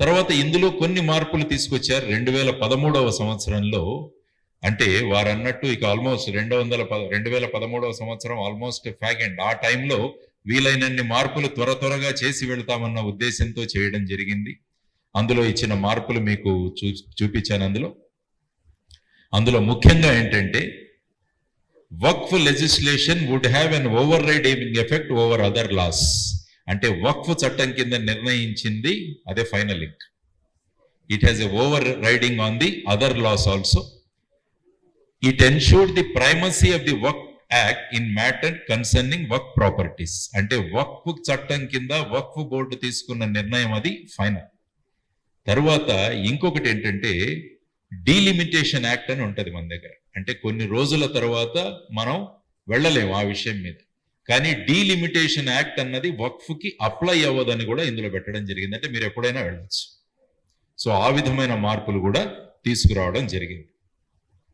తర్వాత ఇందులో కొన్ని మార్పులు తీసుకొచ్చారు. రెండు వేల పదమూడవ సంవత్సరంలో అంటే వారు అన్నట్టు ఇక ఆల్మోస్ట్ రెండు వందల పద రెండు వేల పదమూడవ సంవత్సరం ఆల్మోస్ట్ ఫ్యాగ్ అండ్ ఆ టైంలో వీలైనన్ని మార్పులు త్వర త్వరగా చేసి వెళ్తామన్న ఉద్దేశంతో చేయడం జరిగింది. అందులో ఇచ్చిన మార్పులు మీకు చూ చూపించాను అందులో. అందులో ముఖ్యంగా ఏంటంటే Waqf legislation would have an override effect over other laws అంటే వక్ఫ్ చట్టం కింద నిర్ణయించింది అదే final ink it has a overriding on the other laws also it ensured the primacy of the Waqf act in matter concerning Waqf properties అంటే వక్ఫ్ చట్టం కింద వక్ఫ్ board తీసుకున్న నిర్ణయం అది ఫైనల్ తరువాత ఇంకొకటి ఏంటంటే డీలిమిటేషన్ యాక్ట్ అని ఉంటుంది మన దగ్గర. అంటే కొన్ని రోజుల తర్వాత మనం వెళ్ళలేము ఆ విషయం మీద. కానీ డీలిమిటేషన్ యాక్ట్ అన్నది వక్ఫ్కి అప్లై అవ్వదని కూడా ఇందులో పెట్టడం జరిగింది. అంటే మీరు ఎప్పుడైనా వెళ్ళచ్చు. సో ఆ విధమైన మార్పులు కూడా తీసుకురావడం జరిగింది.